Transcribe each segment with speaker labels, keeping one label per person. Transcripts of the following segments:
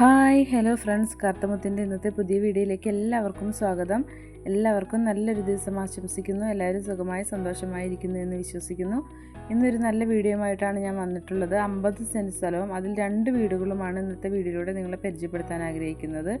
Speaker 1: Hi hello friends. കാർത്തമുത്തിന്റെ ഇന്നത്തെ പുതിയ വീഡിയോയിലേക്ക് എല്ലാവർക്കും സ്വാഗതം. എല്ലാവർക്കും നല്ലൊരു ദിവസം ആശംസിക്കുന്നു. എല്ലാവരും സുഖമായി സന്തോഷമായിരിക്കുന്നു എന്ന് വിശ്വസിക്കുന്നു. ഇന്നൊരു നല്ല വീഡിയോയുമായിട്ടാണ് ഞാൻ വന്നിട്ടുള്ളത്. അമ്പത് സെന്റ് സ്ഥലവും അതിൽ രണ്ട് വീടുകളുമാണ് ഇന്നത്തെ വീഡിയോയിലൂടെ നിങ്ങളെ പരിചയപ്പെടുത്താൻ ആഗ്രഹിക്കുന്നത്.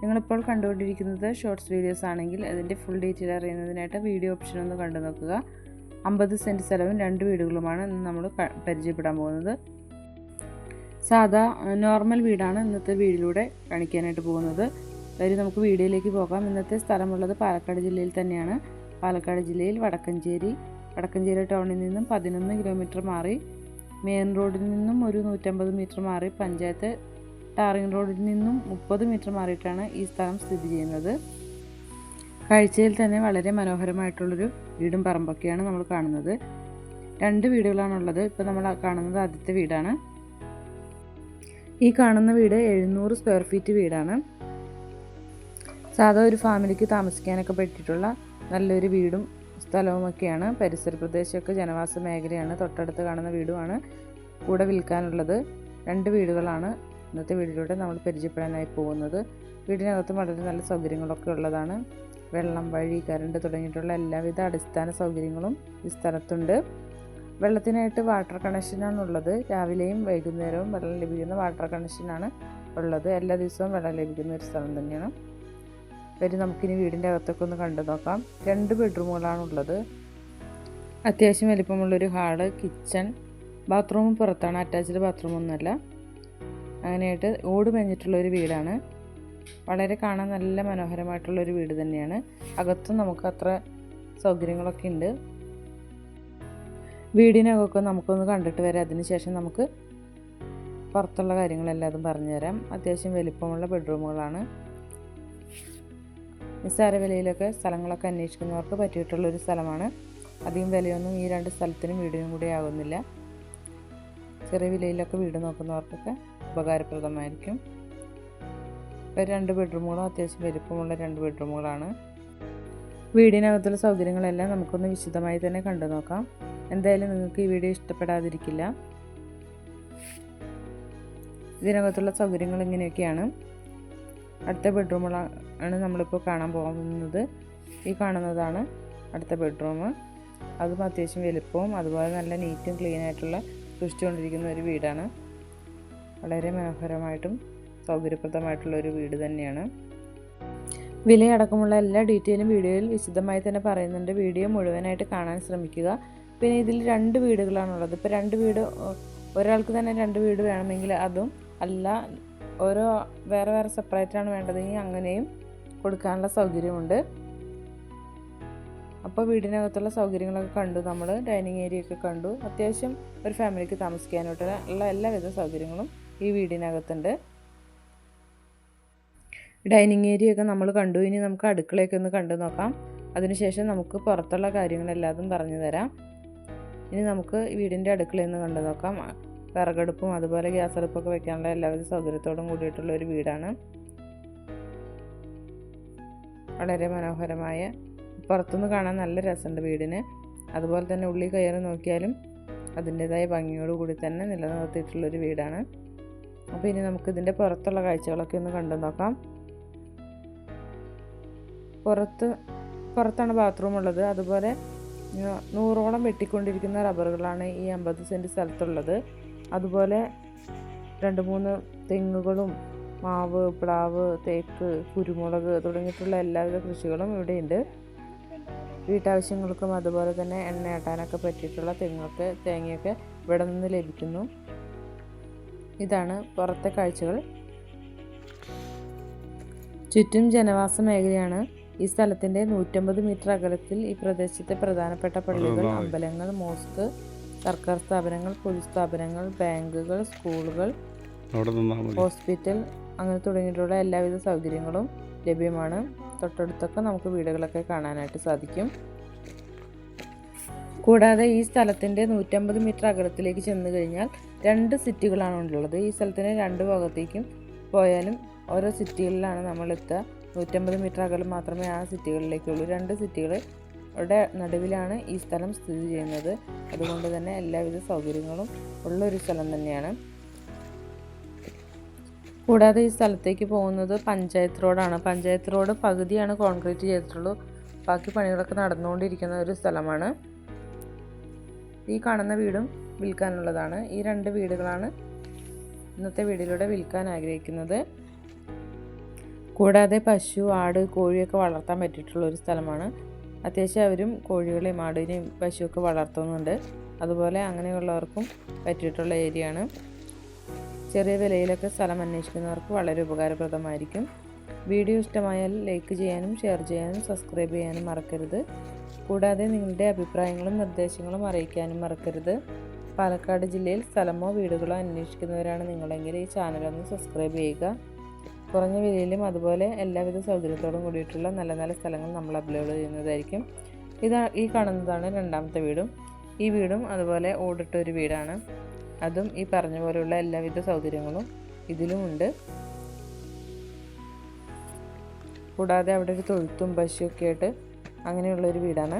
Speaker 1: നിങ്ങളിപ്പോൾ കണ്ടുകൊണ്ടിരിക്കുന്നത് ഷോർട്സ് വീഡിയോസ് ആണെങ്കിൽ അതിന്റെ ഫുൾ ഡീറ്റെയിൽ അറിയുന്നതിനായിട്ട് വീഡിയോ ഓപ്ഷൻ ഒന്ന് കണ്ടു നോക്കുക അമ്പത് സെന്റ് സ്ഥലവും രണ്ട് വീടുകളുമാണ് നമ്മൾ പരിചയപ്പെടാൻ പോകുന്നത്. സാധാ നോർമൽ വീടാണ് ഇന്നത്തെ വീടിലൂടെ കാണിക്കാനായിട്ട് പോകുന്നത്. അതായത് നമുക്ക് വീഡിയോയിലേക്ക് പോകാം. ഇന്നത്തെ സ്ഥലമുള്ളത് പാലക്കാട് ജില്ലയിൽ തന്നെയാണ്. പാലക്കാട് ജില്ലയിൽ വടക്കഞ്ചേരി. വടക്കഞ്ചേരി ടൗണിൽ നിന്നും പതിനൊന്ന് കിലോമീറ്റർ മാറി മെയിൻ റോഡിൽ നിന്നും ഒരു നൂറ്റമ്പത് മീറ്റർ മാറി പഞ്ചായത്ത് ടാറിംഗ് റോഡിൽ നിന്നും മുപ്പത് മീറ്റർ മാറിയിട്ടാണ് ഈ സ്ഥലം സ്ഥിതി ചെയ്യുന്നത്. കാഴ്ചയിൽ തന്നെ വളരെ മനോഹരമായിട്ടുള്ളൊരു വീടും പറമ്പൊക്കെയാണ് നമ്മൾ കാണുന്നത്. രണ്ട് വീടുകളാണുള്ളത്. ഇപ്പോൾ നമ്മൾ കാണുന്നത് ആദ്യത്തെ വീടാണ്. ഈ കാണുന്ന വീട് എഴുന്നൂറ് സ്ക്വയർ ഫീറ്റ് വീടാണ്. സാധാ ഒരു ഫാമിലിക്ക് താമസിക്കാനൊക്കെ പറ്റിയിട്ടുള്ള നല്ലൊരു വീടും സ്ഥലവുമൊക്കെയാണ്. പരിസര പ്രദേശമൊക്കെ ജനവാസ മേഖലയാണ്. തൊട്ടടുത്ത് കാണുന്ന വീടുമാണ് കൂടെ വിൽക്കാനുള്ളത്. രണ്ട് വീടുകളാണ് ഇന്നത്തെ വീടിലൂടെ നമ്മൾ പരിചയപ്പെടാനായി പോകുന്നത്. വീടിനകത്ത് വളരെ നല്ല സൗകര്യങ്ങളൊക്കെ ഉള്ളതാണ്. വെള്ളം വഴി കറണ്ട് തുടങ്ങിയിട്ടുള്ള എല്ലാവിധ അടിസ്ഥാന സൗകര്യങ്ങളും ഈ സ്ഥലത്തുണ്ട്. വെള്ളത്തിനായിട്ട് വാട്ടർ കണക്ഷനാണ് ഉള്ളത് രാവിലെയും വൈകുന്നേരവും വെള്ളം ലഭിക്കുന്ന വാട്ടർ കണക്ഷനാണ് ഉള്ളത്. എല്ലാ ദിവസവും വെള്ളം ലഭിക്കുന്ന ഒരു സ്ഥലം തന്നെയാണ്. വരും നമുക്കിനി വീടിന്റെ അകത്തൊക്കെ ഒന്ന് കണ്ടു നോക്കാം. രണ്ട് ബെഡ്റൂമുകളാണ് ഉള്ളത് അത്യാവശ്യം വലിപ്പമുള്ളൊരു ഹാൾ കിച്ചൺ ബാത്റൂം പുറത്താണ്. അറ്റാച്ച്ഡ് ബാത്റൂം ഒന്നുമല്ല. അങ്ങനെയായിട്ട് ഓട് മേഞ്ഞിട്ടുള്ളൊരു വീടാണ്. വളരെ കാണാൻ നല്ല മനോഹരമായിട്ടുള്ളൊരു വീട് തന്നെയാണ്. അകത്തും നമുക്ക് അത്ര സൗകര്യങ്ങളൊക്കെ ഉണ്ട്. വീടിനകമൊക്കെ നമുക്കൊന്ന് കണ്ടിട്ട് വരാം. അതിനുശേഷം നമുക്ക് പുറത്തുള്ള കാര്യങ്ങളെല്ലാതും പറഞ്ഞുതരാം. അത്യാവശ്യം വലിപ്പമുള്ള ബെഡ്റൂമുകളാണ്. നിസ്സാര വിലയിലൊക്കെ സ്ഥലങ്ങളൊക്കെ അന്വേഷിക്കുന്നവർക്ക് പറ്റിയിട്ടുള്ളൊരു സ്ഥലമാണ്. അധികം വിലയൊന്നും ഈ രണ്ട് സ്ഥലത്തിനും വീടിനും കൂടി ആകുന്നില്ല. ചെറിയ വിലയിലൊക്കെ വീട് നോക്കുന്നവർക്കൊക്കെ ഉപകാരപ്രദമായിരിക്കും. ഇപ്പോൾ രണ്ട് ബെഡ്റൂമുകളും അത്യാവശ്യം വലിപ്പമുള്ള രണ്ട് ബെഡ്റൂമുകളാണ്. വീടിനകത്തുള്ള സൗകര്യങ്ങളെല്ലാം നമുക്കൊന്ന് വിശദമായി തന്നെ കണ്ടു നോക്കാം എന്തായാലും നിങ്ങൾക്ക് ഈ വീഡിയോ ഇഷ്ടപ്പെടാതിരിക്കില്ല. ഇതിനകത്തുള്ള സൗകര്യങ്ങൾ ഇങ്ങനെയൊക്കെയാണ്. അടുത്ത ബെഡ്റൂമുകളാണ് നമ്മളിപ്പോൾ കാണാൻ പോകുന്നത്. ഈ കാണുന്നതാണ് അടുത്ത ബെഡ്റൂം. അതും അത്യാവശ്യം വലുപ്പവും അതുപോലെ നല്ല നീറ്റും ക്ലീൻ ആയിട്ടുള്ള സൂക്ഷിച്ചുകൊണ്ടിരിക്കുന്ന ഒരു വീടാണ്. വളരെ മനോഹരമായിട്ടും സൗകര്യപ്രദമായിട്ടുള്ള ഒരു വീട് തന്നെയാണ്. വിലയടക്കമുള്ള എല്ലാ ഡീറ്റെയിലും വീഡിയോയിൽ വിശദമായി തന്നെ പറയുന്നുണ്ട്. വീഡിയോ മുഴുവനായിട്ട് കാണാൻ ശ്രമിക്കുക. പിന്നെ ഇതിൽ രണ്ട് വീടുകളാണുള്ളത്. ഇപ്പോൾ രണ്ട് വീട് ഒരാൾക്ക് തന്നെ രണ്ട് വീട് വേണമെങ്കിൽ അതും അല്ല ഓരോ വേറെ വേറെ സെപ്പറേറ്റാണ് വേണ്ടതെങ്കിൽ അങ്ങനെയും കൊടുക്കാനുള്ള സൗകര്യമുണ്ട്. അപ്പോൾ വീടിനകത്തുള്ള സൗകര്യങ്ങളൊക്കെ കണ്ടു. നമ്മൾ ഡൈനിങ് ഏരിയ ഒക്കെ കണ്ടു. അത്യാവശ്യം ഒരു ഫാമിലിക്ക് താമസിക്കാനായിട്ടുള്ള എല്ലാവിധ സൗകര്യങ്ങളും ഈ വീടിനകത്തുണ്ട്. ഡൈനിങ് ഏരിയ ഒക്കെ നമ്മൾ കണ്ടു. ഇനി നമുക്ക് അടുക്കളയൊക്കെ ഒന്ന് കണ്ടു നോക്കാം. അതിനുശേഷം നമുക്ക് പുറത്തുള്ള കാര്യങ്ങളെല്ലാതും പറഞ്ഞു തരാം. ഇനി നമുക്ക് വീടിന്റെ അടുക്കളയിൽ നിന്ന് കണ്ടു നോക്കാം. വിറകടുപ്പും അതുപോലെ ഗ്യാസ് അടുപ്പൊക്കെ വെക്കാനുള്ള എല്ലാവിധ സൗകര്യത്തോടും കൂടിയിട്ടുള്ള ഒരു വീടാണ്. വളരെ മനോഹരമായ പുറത്തുനിന്ന് കാണാൻ നല്ല രസമുണ്ട് വീടിന്. അതുപോലെ തന്നെ ഉള്ളി കയറി നോക്കിയാലും അതിന്റെതായ ഭംഗിയോടുകൂടി തന്നെ നിലനിർത്തിയിട്ടുള്ളൊരു വീടാണ്. അപ്പോൾ ഇനി നമുക്ക് ഇതിന്റെ പുറത്തുള്ള കാഴ്ചകളൊക്കെ ഒന്ന് കണ്ടു നോക്കാം. പുറത്ത് പുറത്താണ് ബാത്റൂം ഉള്ളത്. അതുപോലെ നൂറോളം വെട്ടിക്കൊണ്ടിരിക്കുന്ന റബ്ബറുകളാണ് ഈ അമ്പത് സെന്റ് സ്ഥലത്തുള്ളത്. അതുപോലെ രണ്ട് മൂന്ന് തെങ്ങുകളും മാവ് പ്ലാവ് തേക്ക് കുരുമുളക് തുടങ്ങിയിട്ടുള്ള എല്ലാവിധ കൃഷികളും ഇവിടെയുണ്ട്. വീട്ടാവശ്യങ്ങൾക്കും അതുപോലെ തന്നെ എണ്ണ എണ്ണയാട്ടാനൊക്കെ പറ്റിയിട്ടുള്ള തെങ്ങൊക്കെ തേങ്ങയൊക്കെ ഇവിടെ നിന്ന് ലഭിക്കുന്നു. ഇതാണ് പുറത്തെ കാഴ്ചകൾ. ചുറ്റും ജനവാസ മേഖലയാണ്. ഈ സ്ഥലത്തിന്റെ നൂറ്റമ്പത് മീറ്റർ അകലത്തിൽ ഈ പ്രദേശത്തെ പ്രധാനപ്പെട്ട പള്ളികൾ അമ്പലങ്ങൾ മോസ്ക് സർക്കാർ സ്ഥാപനങ്ങൾ പൊതു സ്ഥാപനങ്ങൾ ബാങ്കുകൾ സ്കൂളുകൾ ഹോസ്പിറ്റൽ അങ്ങനെ തുടങ്ങിയിട്ടുള്ള എല്ലാവിധ സൗകര്യങ്ങളും ലഭ്യമാണ്. തൊട്ടടുത്തൊക്കെ നമുക്ക് വീടുകളൊക്കെ കാണാനായിട്ട് സാധിക്കും. കൂടാതെ ഈ സ്ഥലത്തിന്റെ നൂറ്റമ്പത് മീറ്റർ അകലത്തിലേക്ക് ചെന്ന് കഴിഞ്ഞാൽ രണ്ട് സിറ്റികളാണ് ഉള്ളത്. ഈ സ്ഥലത്തിന്റെ രണ്ട് ഭാഗത്തേക്കും പോയാലും ഓരോ സിറ്റികളിലാണ് നമ്മൾ എത്തുക നൂറ്റമ്പത് മീറ്റർ അകലം മാത്രമേ ആ സിറ്റികളിലേക്കുള്ളൂ. രണ്ട് സിറ്റികളുടെ നടുവിലാണ് ഈ സ്ഥലം സ്ഥിതി ചെയ്യുന്നത്. അതുകൊണ്ട് തന്നെ എല്ലാവിധ സൗകര്യങ്ങളും ഉള്ള ഒരു സ്ഥലം തന്നെയാണ്. കൂടാതെ ഈ സ്ഥലത്തേക്ക് പോകുന്നത് പഞ്ചായത്ത് റോഡാണ്. പഞ്ചായത്ത് റോഡ് പകുതിയാണ് കോൺക്രീറ്റ് ചെയ്തിട്ടുള്ളൂ. ബാക്കി പണികളൊക്കെ നടന്നുകൊണ്ടിരിക്കുന്ന ഒരു സ്ഥലമാണ്. ഈ കാണുന്ന വീടും വിൽക്കാനുള്ളതാണ്. ഈ രണ്ട് വീടുകളാണ് ഇന്നത്തെ വീടിലൂടെ വിൽക്കാൻ ആഗ്രഹിക്കുന്നത്. കൂടാതെ പശു ആട് കോഴിയൊക്കെ വളർത്താൻ പറ്റിയിട്ടുള്ള ഒരു സ്ഥലമാണ്. അത്യാവശ്യം അവരും കോഴികളെയും ആടിനെയും പശുവൊക്കെ വളർത്തുന്നുണ്ട്. അതുപോലെ അങ്ങനെയുള്ളവർക്കും പറ്റിയിട്ടുള്ള ഏരിയയാണ്. ചെറിയ വിലയിലൊക്കെ സ്ഥലം അന്വേഷിക്കുന്നവർക്ക് വളരെ ഉപകാരപ്രദമായിരിക്കും. വീഡിയോ ഇഷ്ടമായാൽ ലൈക്ക് ചെയ്യാനും ഷെയർ ചെയ്യാനും സബ്സ്ക്രൈബ് ചെയ്യാനും മറക്കരുത്. കൂടാതെ നിങ്ങളുടെ അഭിപ്രായങ്ങളും നിർദ്ദേശങ്ങളും അറിയിക്കാനും മറക്കരുത്. പാലക്കാട് ജില്ലയിൽ സ്ഥലമോ വീടുകളോ അന്വേഷിക്കുന്നവരാണ് നിങ്ങളെങ്കിൽ ഈ ചാനലൊന്ന് സബ്സ്ക്രൈബ് ചെയ്യുക. കുറഞ്ഞ വിലയിലും അതുപോലെ എല്ലാവിധ സൗകര്യത്തോടും കൂടിയിട്ടുള്ള നല്ല നല്ല സ്ഥലങ്ങൾ നമ്മൾ അപ്ലോഡ് ചെയ്യുന്നതായിരിക്കും. ഇതാ ഈ കാണുന്നതാണ് രണ്ടാമത്തെ വീടും. ഈ വീടും അതുപോലെ ഓടിട്ട ഒരു വീടാണ്. അതും ഈ പറഞ്ഞ പോലെയുള്ള എല്ലാവിധ സൗകര്യങ്ങളും ഇതിലുമുണ്ട്. കൂടാതെ അവിടെ ഒരു തൊഴുത്തും പശുവൊക്കെ ആയിട്ട് അങ്ങനെയുള്ളൊരു വീടാണ്.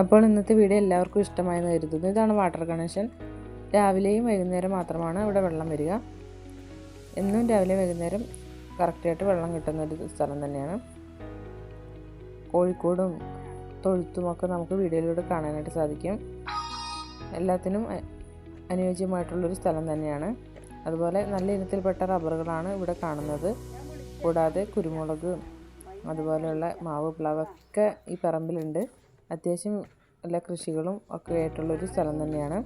Speaker 1: അപ്പോൾ ഇന്നത്തെ വീഡിയോ എല്ലാവർക്കും ഇഷ്ടമായെന്ന് കരുതുന്നു. ഇതാണ് വാട്ടർ കണക്ഷൻ രാവിലെയും വൈകുന്നേരം മാത്രമാണ് ഇവിടെ വെള്ളം വരിക. എന്നും രാവിലെ വൈകുന്നേരം കറക്റ്റായിട്ട് വെള്ളം കിട്ടുന്ന ഒരു സ്ഥലം തന്നെയാണ്. കോഴിക്കോടും തൊഴുത്തുമൊക്കെ നമുക്ക് വീഡിയോയിലൂടെ കാണാനായിട്ട് സാധിക്കും. എല്ലാത്തിനും അനുയോജ്യമായിട്ടുള്ളൊരു സ്ഥലം തന്നെയാണ്. അതുപോലെ നല്ല ഇനത്തിൽപ്പെട്ട റബ്ബറുകളാണ് ഇവിടെ കാണുന്നത്. കൂടാതെ കുരുമുളക് അതുപോലെയുള്ള മാവ് പ്ലാവൊക്കെ ഈ പറമ്പിലുണ്ട്. അത്യാവശ്യം എല്ലാ കൃഷികളും ഒക്കെ ആയിട്ടുള്ളൊരു സ്ഥലം തന്നെയാണ്.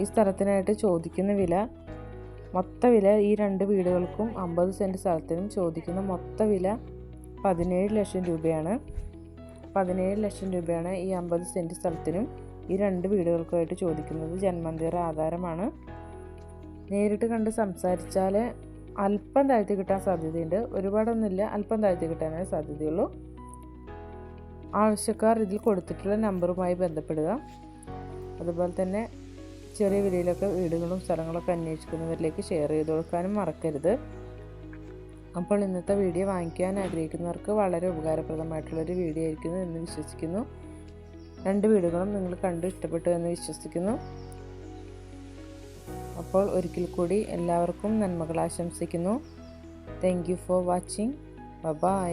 Speaker 1: ഈ സ്ഥലത്തിനായിട്ട് ചോദിക്കുന്ന വില മൊത്ത വില ഈ രണ്ട് വീടുകൾക്കും അമ്പത് സെന്റ് സ്ഥലത്തിനും ചോദിക്കുന്ന മൊത്ത വില പതിനേഴ് ലക്ഷം രൂപയാണ്. പതിനേഴ് ലക്ഷം രൂപയാണ് ഈ അമ്പത് സെന്റ് സ്ഥലത്തിനും ഈ രണ്ട് വീടുകൾക്കുമായിട്ട് ചോദിക്കുന്നത്. ജന്മന്തിയുടെ ആധാരമാണ്. നേരിട്ട് കണ്ട് സംസാരിച്ചാൽ അല്പം താഴ്ത്തി കിട്ടാൻ സാധ്യതയുണ്ട്. ഒരുപാടൊന്നുമില്ല അല്പം താഴ്ത്തി കിട്ടാനേ സാധ്യതയുള്ളൂ. ആവശ്യക്കാർ ഇതിൽ കൊടുത്തിട്ടുള്ള നമ്പറുമായി ബന്ധപ്പെടുക. അതുപോലെ തന്നെ ചെറിയ വിലയിലൊക്കെ വീടുകളും സ്ഥലങ്ങളൊക്കെ അന്വേഷിക്കുന്നവരിലേക്ക് ഷെയർ ചെയ്ത് കൊടുക്കാനും മറക്കരുത്. അപ്പോൾ ഇന്നത്തെ വീഡിയോ വാങ്ങിക്കാൻ ആഗ്രഹിക്കുന്നവർക്ക് വളരെ ഉപകാരപ്രദമായിട്ടുള്ളൊരു വീഡിയോ ആയിരിക്കുന്നു എന്ന് വിശ്വസിക്കുന്നു. രണ്ട് വീടുകളും നിങ്ങൾ കണ്ട് ഇഷ്ടപ്പെട്ടു എന്ന് വിശ്വസിക്കുന്നു. അപ്പോൾ ഒരിക്കൽ കൂടി എല്ലാവർക്കും നന്മകൾ ആശംസിക്കുന്നു. Thank you for watching bye